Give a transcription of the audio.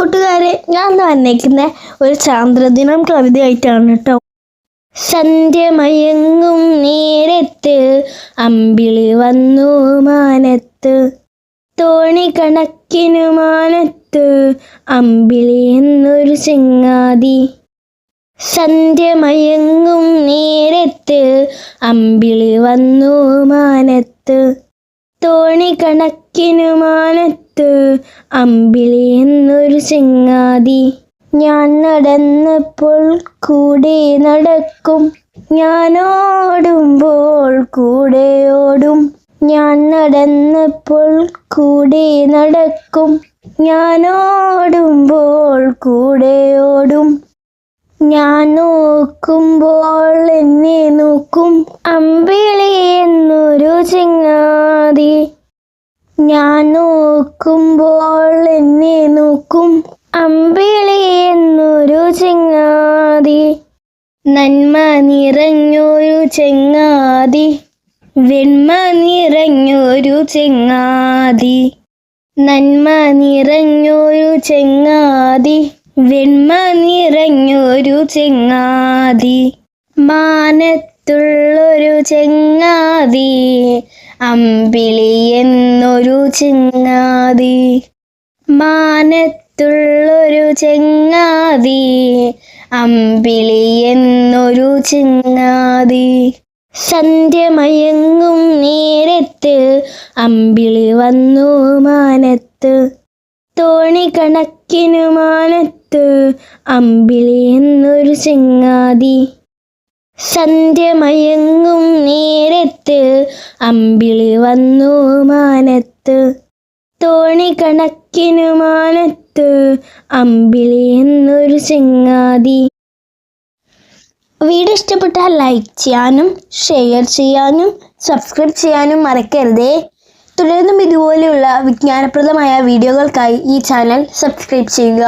കൂട്ടുകാരെ ഞാൻ വന്നേക്കുന്ന ഒരു ചാന്ദ്രദിനം കവിതയായിട്ടാണ് കേട്ടോ. സന്ധ്യമയങ്ങും നേരത്ത് അമ്പിളി വന്നു മാനത്ത്. തോണി കണക്കിനു മാനത്ത് അമ്പിളി എന്നൊരു ചെങ്ങാതി. സന്ധ്യമയങ്ങും നേരത്ത് അമ്പിളി വന്നു മാനത്ത്. തോണി കണക്കിനു മാനത്ത് അമ്പിളി എന്നൊരു ചെങ്ങാതി. ഞാൻ നടന്നപ്പോൾ കൂടെ നടക്കും. ഞാനോടുമ്പോൾ കൂടെ ഓടും. ഞാൻ നടന്നപ്പോൾ കൂടെ നടക്കും. ഞാനോടുമ്പോൾ കൂടെ ഓടും. ഞാൻ നോക്കുമ്പോൾ എന്നെ നോക്കും. അമ്പിളി എന്നൊരു ചെങ്ങാതി. ഞാൻ നോക്കുമ്പോൾ എന്നെ നോക്കും അമ്പിളി എന്നൊരു ചെങ്ങാതി. നന്മ നിറഞ്ഞൊരു ചെങ്ങാതി. വെണ്മ നിറഞ്ഞൊരു ചെങ്ങാതി. നന്മ നിറഞ്ഞൊരു ചെങ്ങാതി. വെണ്മ നിറഞ്ഞൊരു ചെങ്ങാതി. മാനത്തുള്ളൊരു ചെങ്ങാതി അമ്പിളി എന്നൊരു ചെങ്ങാതി. മാനത്തുള്ളൊരു ചെങ്ങാതി അമ്പിളി എന്നൊരു ചെങ്ങാതി സന്ധ്യമയങ്ങും നേരത്ത് അമ്പിളി വന്നു മാനത്ത്. തോണി കണക്കിനു മാനത്ത് അമ്പിളി എന്നൊരു ചെങ്ങാതി. സന്ധ്യ മയങ്ങും നേരത്ത് അമ്പിളി വന്നു മാനത്ത്. തോണി കണക്കിനു മാനത്ത് അമ്പിളി എന്നൊരു ചെങ്ങാതി. വീഡിയോ ഇഷ്ടപ്പെട്ടാൽ ലൈക്ക് ചെയ്യാനും ഷെയർ ചെയ്യാനും സബ്സ്ക്രൈബ് ചെയ്യാനും മറക്കരുതേ. തുടർന്നും ഇതുപോലെയുള്ള വിജ്ഞാനപ്രദമായ വീഡിയോകൾക്കായി ഈ ചാനൽ സബ്സ്ക്രൈബ് ചെയ്യുക.